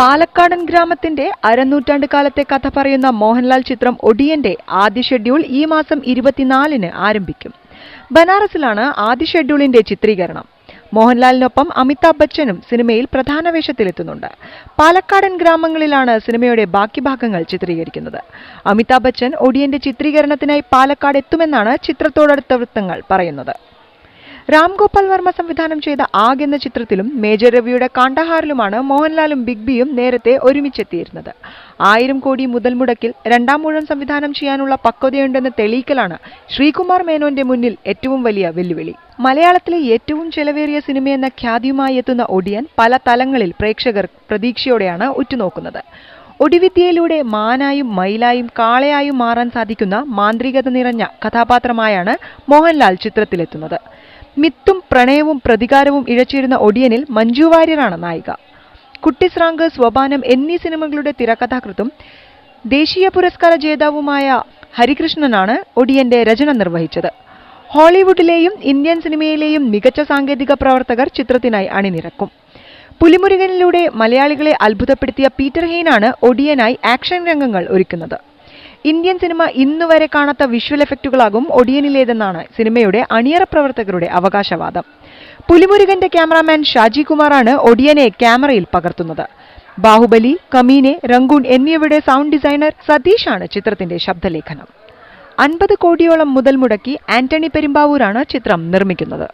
പാലക്കാടൻ ഗ്രാമത്തിന്റെ അരനൂറ്റാണ്ട് കാലത്തെ കഥ പറയുന്ന മോഹൻലാൽ ചിത്രം ഒടിയന്റെ ആദ്യ ഷെഡ്യൂൾ ഈ മാസം ഇരുപത്തിനാലിന് ആരംഭിക്കും. ബനാറസിലാണ് ആദ്യ ഷെഡ്യൂളിന്റെ ചിത്രീകരണം. മോഹൻലാലിനൊപ്പം അമിതാഭ് ബച്ചനും സിനിമയിൽ പ്രധാന വേഷത്തിലെത്തുന്നുണ്ട്. പാലക്കാടൻ ഗ്രാമങ്ങളിലാണ് സിനിമയുടെ ബാക്കി ഭാഗങ്ങൾ ചിത്രീകരിക്കുന്നത്. അമിതാഭ് ബച്ചൻ ഒടിയന്റെ ചിത്രീകരണത്തിനായി പാലക്കാട് എത്തുമെന്നാണ് ചിത്രത്തോടടുത്ത വൃത്തങ്ങൾ പറയുന്നത്. രാം ഗോപാൽ വർമ്മ സംവിധാനം ചെയ്ത ആഗ് എന്ന ചിത്രത്തിലും മേജർ രവിയുടെ കാണ്ടഹാറിലുമാണ് മോഹൻലാലും ബിഗ് ബിയും നേരത്തെ ഒരുമിച്ചെത്തിയിരുന്നത്. ആയിരം കോടി മുതൽ മുടക്കിൽ രണ്ടാം മുഴം സംവിധാനം ചെയ്യാനുള്ള പക്വതയുണ്ടെന്ന് തെളിയിക്കലാണ് ശ്രീകുമാർ മേനോന്റെ മുന്നിൽ ഏറ്റവും വലിയ വെല്ലുവിളി. മലയാളത്തിലെ ഏറ്റവും ചെലവേറിയ സിനിമയെന്ന ഖ്യാതിയുമായി എത്തുന്ന ഒടിയൻ പല തലങ്ങളിൽ പ്രേക്ഷകർ പ്രതീക്ഷയോടെയാണ് ഉറ്റുനോക്കുന്നത്. ഒടിവിദ്യയിലൂടെ മാനായും മയിലായും കാളയായും മാറാൻ സാധിക്കുന്ന മാന്ത്രികത നിറഞ്ഞ കഥാപാത്രമായാണ് മോഹൻലാൽ ചിത്രത്തിലെത്തുന്നത്. മിത്തും പ്രണയവും പ്രതികാരവും ഇഴച്ചിരുന്ന ഒടിയനിൽ മഞ്ജു വാര്യരാണ് നായിക. കുട്ടിസ്രാങ്ക് സ്വപാനം എന്നീ സിനിമകളുടെ തിരക്കഥാകൃത്തും ദേശീയ പുരസ്കാര ജേതാവുമായ ഹരികൃഷ്ണനാണ് ഒടിയന്റെ രചന നിർവഹിച്ചത്. ഹോളിവുഡിലെയും ഇന്ത്യൻ സിനിമയിലെയും മികച്ച സാങ്കേതിക പ്രവർത്തകർ ചിത്രത്തിനായി അണിനിരക്കും. പുലിമുരുകനിലൂടെ മലയാളികളെ അത്ഭുതപ്പെടുത്തിയ പീറ്റർ ഹെയ്നാണ് ഒടിയനായി ആക്ഷൻ രംഗങ്ങൾ ഒരുക്കുന്നത്. ഇന്ത്യൻ സിനിമ ഇന്നുവരെ കാണാത്ത വിഷ്വൽ എഫക്റ്റുകളാകും ഒടിയനിലേതെന്നാണ് സിനിമയുടെ അണിയറ പ്രവർത്തകരുടെ അവകാശവാദം. പുലിമുരുകന്റെ ക്യാമറാമാൻ ഷാജി കുമാറാണ് ഒടിയനെ ക്യാമറയിൽ പകർത്തുന്നത്. ബാഹുബലി കമീനെ റംഗൂൺ എന്നിവയുടെ സൗണ്ട് ഡിസൈനർ സതീഷാണ് ചിത്രത്തിന്റെ ശബ്ദലേഖനം. അൻപത് കോടിയോളം മുതൽ മുടക്കി ആന്റണി പെരുമ്പാവൂരാണ് ചിത്രം നിർമ്മിക്കുന്നത്.